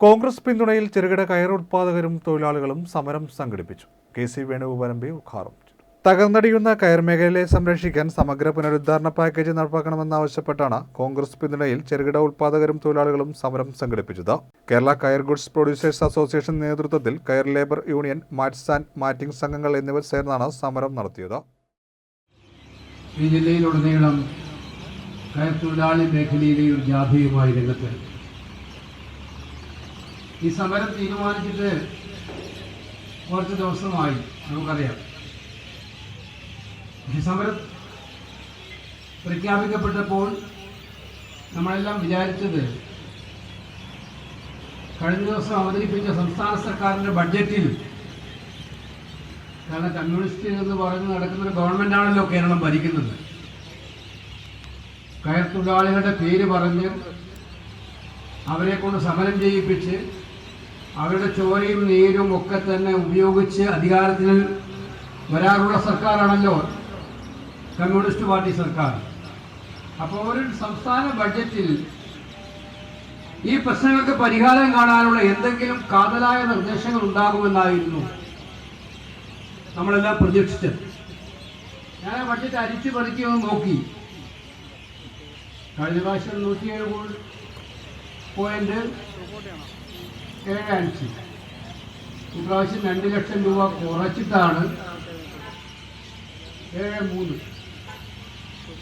കോൺഗ്രസ് പിന്തുണയിൽ ചെറുകിട കയർ ഉത്പാദകരും തൊഴിലാളികളും സമരം സംഘടിപ്പിച്ചു. K C Venugopal M P ഉദ്ഘാടനം തകർന്നടിയുന്ന കയർ മേഖലയെ സംരക്ഷിക്കാൻ സമഗ്ര പുനരുദ്ധാരണ പാക്കേജ് നടപ്പാക്കണമെന്നാവശ്യപ്പെട്ടാണ് കോൺഗ്രസ് പിന്തുണയിൽ ചെറുകിട ഉത്പാദകരും തൊഴിലാളികളും സമരം സംഘടിപ്പിച്ചത്. കേരള കയർ ഗുഡ്സ് പ്രൊഡ്യൂസേഴ്സ് അസോസിയേഷൻ നേതൃത്വത്തിൽ കയർ labour union mats and matting സംഘങ്ങൾ എന്നിവർ ചേർന്നാണ് സമരം നടത്തിയത്. ഈ ജില്ലയിലുടനീളം കയർ തൊഴിലാളി മേഖലയിലെ ഒരു ജാഥയുമായി രംഗത്ത് ഈ സമരം തീരുമാനിച്ചിട്ട് കുറച്ച് ദിവസമായി നമുക്കറിയാം. ഈ സമരം പ്രഖ്യാപിക്കപ്പെട്ടപ്പോൾ നമ്മളെല്ലാം വിചാരിച്ചത് കഴിഞ്ഞ ദിവസം അവതരിപ്പിച്ച സംസ്ഥാന സർക്കാരിന്റെ ബഡ്ജറ്റിൽ കാരണം കമ്മ്യൂണിസ്റ്റ് എന്ന് പറഞ്ഞ് നടക്കുന്ന ഒരു ഗവൺമെന്റാണല്ലോ കേരളം ഭരിക്കുന്നത്. കയർ തൊഴിലാളികളുടെ പേര് പറഞ്ഞ് അവരെ കൊണ്ട് സമരം ചെയ്യിപ്പിച്ച് അവരുടെ ചോരയും നീരും ഒക്കെ തന്നെ ഉപയോഗിച്ച് അധികാരത്തിൽ വരാറുള്ള സർക്കാരാണല്ലോ കമ്മ്യൂണിസ്റ്റ് പാർട്ടി സർക്കാർ. അപ്പോൾ ഒരു സംസ്ഥാന ബഡ്ജറ്റിൽ ഈ പ്രശ്നങ്ങൾക്ക് പരിഹാരം കാണാനുള്ള എന്തെങ്കിലും കാതലായ നിർദ്ദേശങ്ങൾ ഉണ്ടാകുമെന്നായിരുന്നു നമ്മളെല്ലാം പ്രതീക്ഷിച്ചത്. ഞാൻ ബഡ്ജറ്റ് അരിച്ചു പറിക്കുമെന്ന് നോക്കി. കഴിഞ്ഞ പ്രാവശ്യം നൂറ്റിയേഴ് പോയിന്റ് ഏഴ് അഞ്ച് ഇപ്രാവശ്യം രണ്ട് ലക്ഷം രൂപ കുറച്ചിട്ടാണ് ഏഴ് മൂന്ന്.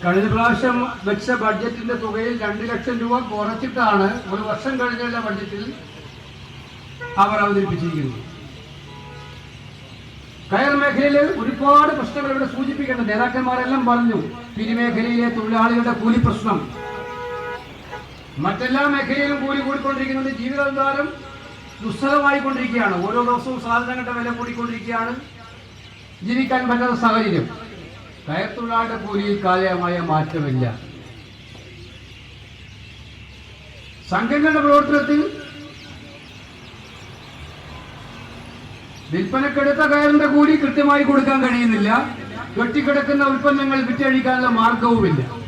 കഴിഞ്ഞ പ്രാവശ്യം വെച്ച ബഡ്ജറ്റിന്റെ തുകയിൽ രണ്ട് ലക്ഷം രൂപ കുറച്ചിട്ടാണ് ഒരു വർഷം കഴിഞ്ഞുള്ള ബഡ്ജറ്റിൽ അവർ അവതരിപ്പിച്ചിരിക്കുന്നത്. കയർ മേഖലയിൽ ഒരുപാട് പ്രശ്നങ്ങൾ ഇവിടെ സൂചിപ്പിക്കേണ്ട നേതാക്കന്മാരെല്ലാം പറഞ്ഞു പിരിമേഖലയിലെ തൊഴിലാളികളുടെ കൂലി പ്രശ്നം മറ്റെല്ലാ മേഖലയിലും കൂലി കൂടിക്കൊണ്ടിരിക്കുന്നത് ജീവിതാധാരം ദുസ്സഹമായിക്കൊണ്ടിരിക്കുകയാണ്. ഓരോ ദിവസവും സാധനങ്ങളുടെ വില കൂടിക്കൊണ്ടിരിക്കുകയാണ്. ജീവിക്കാൻ പറ്റാത്ത സാഹചര്യം. കയർ കൂലിയിൽ കാലയമായ മാറ്റമില്ല. സംഘങ്ങളുടെ പ്രവർത്തനത്തിൽ വിൽപ്പനക്കെടുത്ത കയറിന്റെ കൂലി കൃത്യമായി കൊടുക്കാൻ കഴിയുന്നില്ല. വെട്ടിക്കിടക്കുന്ന ഉൽപ്പന്നങ്ങൾ വിറ്റഴിക്കാനുള്ള മാർഗവുമില്ല.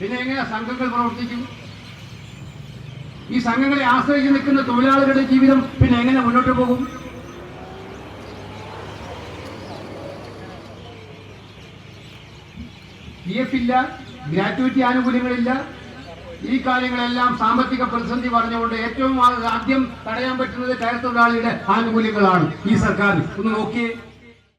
പിന്നെ എങ്ങനെ സംഘങ്ങൾ പ്രവർത്തിക്കും? ഈ സംഘങ്ങളെ ആശ്രയിച്ച് നിൽക്കുന്ന തൊഴിലാളികളുടെ ജീവിതം പിന്നെ എങ്ങനെ മുന്നോട്ട് പോകും? പി എഫ് ഇല്ല ഗ്രാറ്റുവിറ്റി ആനുകൂല്യങ്ങളില്ല. ഈ കാര്യങ്ങളെല്ലാം സാമ്പത്തിക പ്രതിസന്ധി പറഞ്ഞുകൊണ്ട് ഏറ്റവും ആദ്യം തടയാൻ പറ്റുന്നത് കയർ തൊഴിലാളിയുടെ ആനുകൂല്യങ്ങളാണ് ഈ സർക്കാർ ഒന്ന് നോക്കിയേ.